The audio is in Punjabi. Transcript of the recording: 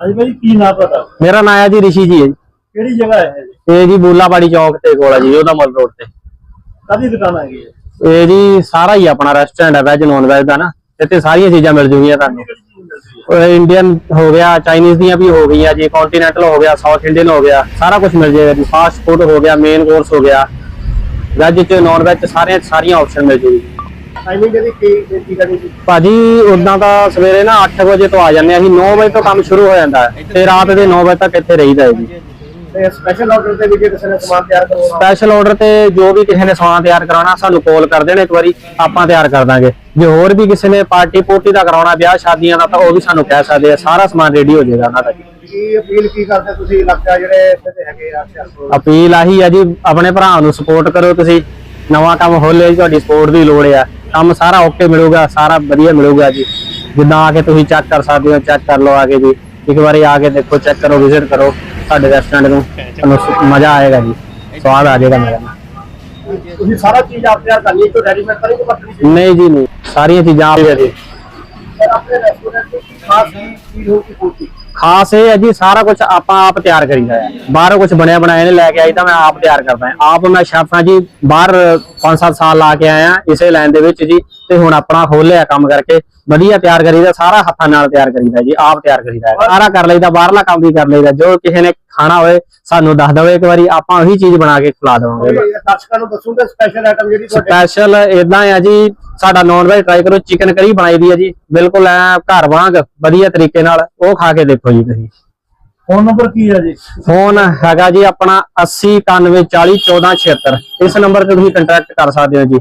ਹਾਂਜੀ ਭਾਈ ਕੀ ਨਾਂ ਤੁਹਾਡਾ? ਮੇਰਾ ਨਾਮ ਹੈ ਜੀ ਰਿਸ਼ੀ ਜੀ ਹੈ ਜੀ। ਕਿਹੜੀ ਜਗ੍ਹਾ ਹੈ ਇਹ ਇਹ ਜੀ ਬੂਲਾਬਾੜੀ ਚੌਕ ਤੇ ਕੋਲ ਹੈ ਜੀ ਉਹਦਾ ਮਲ ਰੋਡ ਤੇ। ਕਾਦੀ ਦੁਕਾਨ ਹੈਗੀ ਹੈ ਇਹ ਜੀ ਸਾਰਾ ਹੀ ਆਪਣਾ ਰੈਸਟੋਰੈਂਟ ਹੈ ਵੈਜ ਨੌਨ ਵੈਜ ਦਾ ਨਾ। ਇੱਥੇ ਸਾਰੀਆਂ ਚੀਜ਼ਾਂ ਮਿਲ ਜੂਗੀਆਂ ਤੁਹਾਨੂੰ। ਇੰਡੀਅਨ ਹੋ ਗਿਆ ਚਾਈਨੀਜ਼ ਦੀਆਂ ਵੀ ਹੋ ਗਈਆਂ ਜੀ ਕੰਟੀਨੈਂਟਲ ਹੋ ਗਿਆ ਸਾਊਥ ਇੰਡੀਅਨ ਹੋ ਗਿਆ ਸਾਰਾ ਕੁਝ ਮਿਲ ਜਾਏਗਾ ਜੀ। ਫਾਸਟ ਫੂਡ ਹੋ ਗਿਆ ਮੇਨ ਕੋਰਸ ਹੋ ਗਿਆ। ਵੈਜ ਚ ਨੌਨ ਵੈਜ ਸਾਰੀਆਂ ਸਾਰੀਆਂ ਆਪਸ਼ਨ ਮਿਲ ਜੂਗੀ। ਟਾਈਮਿੰਗ ਇਹਦੀ ਕੀ ਕੀ ਕਰਨੀ ਸੀ? ਭਾਜੀ ਉਦਾਂ ਤਾਂ ਸਵੇਰੇ ਨਾ 8 ਵਜੇ ਤੋਂ ਆ ਜਾਂਦੇ ਆ। ਅਸੀਂ 9 ਵਜੇ ਤੋਂ ਕੰਮ ਸ਼ੁਰੂ ਹੋ ਜਾਂਦਾ ਹੈ ਤੇ ਰਾਤ ਦੇ 9 ਵਜੇ ਤੱਕ ਇੱਥੇ ਰਹੀਦਾ ਹੈ ਜੀ। ਤੇ ਸਪੈਸ਼ਲ ਆਰਡਰ ਤੇ ਵੀ ਜੇ ਕਿਸੇ ਨੇ ਸਮਾਨ ਤਿਆਰ ਕਰਵਾਉਣਾ ਸਪੈਸ਼ਲ ਆਰਡਰ ਤੇ ਜੋ ਵੀ ਕਿਸੇ ਨੇ ਸਮਾਨ ਤਿਆਰ ਕਰਾਉਣਾ ਸਾਨੂੰ ਕਾਲ ਕਰ ਦੇਣ ਇੱਕ ਵਾਰੀ ਆਪਾਂ ਤਿਆਰ ਕਰ ਦਾਂਗੇ। ਜੇ ਹੋਰ ਵੀ ਕਿਸੇ ਨੇ ਪਾਰਟੀ ਪੋਰਟੀ ਦਾ ਕਰਾਉਣਾ ਵਿਆਹ ਸ਼ਾਦੀਆਂ ਦਾ ਤਾਂ ਉਹ ਵੀ ਸਾਨੂੰ ਕਹਿ ਸਕਦੇ ਆ। ਸਾਰਾ ਸਮਾਨ ਰੈਡੀ ਹੋ ਜਾਏਗਾ ਉਹਨਾਂ ਦਾ ਜੀ। ਕੀ ਅਪੀਲ ਕੀ ਕਰਦੇ ਤੁਸੀਂ ਇਲਾਕਾ ਜਿਹੜੇ ਇੱਥੇ ਹੈਗੇ ਆ ਅਪੀਲ ਆਹੀ ਆ ਜੀ ਆਪਣੇ ਭਰਾ ਨੂੰ ਸਪੋਰਟ ਕਰੋ ਤੁਸੀਂ। ਨਵਾਂ ਕੰਮ ਖੋਲ੍ਹਿਆ ਜੀ ਤੁਹਾਡੀ ਸਪੋਰਟ ਦੀ ਲੋੜ ਆ। ਕੰਮ ਸਾਰਾ ਓਕੇ ਮਿਲੂਗਾ ਸਾਰਾ ਵਧੀਆ ਮਿਲੂਗਾ ਜੀ। ਜਿੱਦਾਂ ਆ ਕੇ ਤੁਸੀਂ ਚੈੱਕ ਕਰ ਸਕਦੇ ਹੋ ਚੈੱਕ ਕਰ ਲਓ ਆ ਕੇ ਜੀ। ਇੱਕ ਵਾਰੀ ਆ ਕੇ ਦੇਖੋ ਚੈੱਕ ਕਰੋ ਵਿਜ਼ਿਟ ਕਰੋ ਸਾਡੇ ਰੈਸਟੋਰੈਂਟ ਨੂੰ। ਤੁਹਾਨੂੰ ਮਜ਼ਾ ਆਏਗਾ ਜੀ। ਸਵਾਦ ਆ ਜਾਏਗਾ ਮੇਰਾ ਤੁਸੀਂ ਸਾਰਾ ਚੀਜ਼ ਆਪ ਤਿਆਰ ਕਰਨੀ ਕੋਈ ਰੈਡੀਮੇਡ ਤਾਂ ਨਹੀਂ ਨਹੀਂ ਜੀ ਨਹੀਂ। ਸਾਰੀਆਂ ਚੀਜ਼ਾਂ ਆਪ ਹੀ ਆਪਣੇ ਰੈਸਟੋਰੈਂਟ ਖਾਸ ਕੀ ਇਹ ਹੈ ਜੀ ਸਾਰਾ ਕੁਝ ਆਪਾਂ ਆਪ ਤਿਆਰ ਕਰੀਦਾ ਹੈ। ਬਾਹਰੋਂ ਕੁਝ ਬਣਿਆ ਬਣਾਇਆ ਨਹੀਂ ਲੈ ਕੇ ਆਈ ਤਾਂ ਮੈਂ ਆਪ ਤਿਆਰ ਕਰਦਾ ਹਾਂ। ਆਪ ਮੈਂ ਸ਼ੈਫ ਜੀ ਬਾਹਰ 5-7 ਸਾਲ ਲਾ ਕੇ ਆਇਆ ਇਸੇ ਲਾਈਨ ਦੇ ਵਿੱਚ ਜੀ ਤੇ ਹੁਣ ਆਪਣਾ ਖੋਲਿਆ ਕੰਮ ਕਰਕੇ। ਵਧੀਆ ਤਿਆਰ ਕਰੀਦਾ ਸਾਰਾ ਹੱਥਾਂ ਨਾਲ ਤਿਆਰ ਕਰੀਦਾ ਜੀ ਆਪ ਤਿਆਰ ਕਰੀਦਾ। ਸਾਰਾ ਕਰ ਲਈਦਾ ਬਾਹਰਲਾ ਕੰਮ ਵੀ ਕਰ ਲਈਦਾ। ਜੋ ਕਿਸੇ ਨੇ ਖਾਣਾ ਹੋਵੇ ਸਾਨੂੰ ਦੱਸ ਦਵੇ ਇੱਕ ਵਾਰੀ ਆਪਾਂ ਉਹੀ ਚੀਜ਼ ਬਣਾ ਕੇ ਖਿਲਾ ਦੇਵਾਂਗੇ। ਦਰਸ਼ਕਾਂ ਨੂੰ ਦੱਸੂਗੇ ਸਪੈਸ਼ਲ ਆਈਟਮ ਜਿਹੜੀ ਤੁਹਾਡੇ ਸਪੈਸ਼ਲ ਇਦਾਂ ਆ ਜੀ ਸਾਡਾ ਨੌਨ ਵੈਜ ਟਰਾਈ ਕਰੋ ਚਿਕਨ ਕਰੀ ਬਣਾਈ ਦੀ ਹੈ ਜੀ। ਬਿਲਕੁਲ ਐ ਘਰ ਵਾਂਗ ਵਧੀਆ ਤਰੀਕੇ ਨਾਲ ਉਹ ਖਾ ਕੇ ਦੇਖੋ ਜੀ ਤੁਸੀਂ। ਫੋਨ ਨੰਬਰ ਕੀ ਹੈ ਜੀ? ਫੋਨ ਹੈਗਾ ਜੀ ਆਪਣਾ 80 91 40 14 76 ਇਸ ਨੰਬਰ ਤੇ ਤੁਸੀਂ ਕੰਟੈਕਟ ਕਰ ਸਕਦੇ ਹੋ ਜੀ।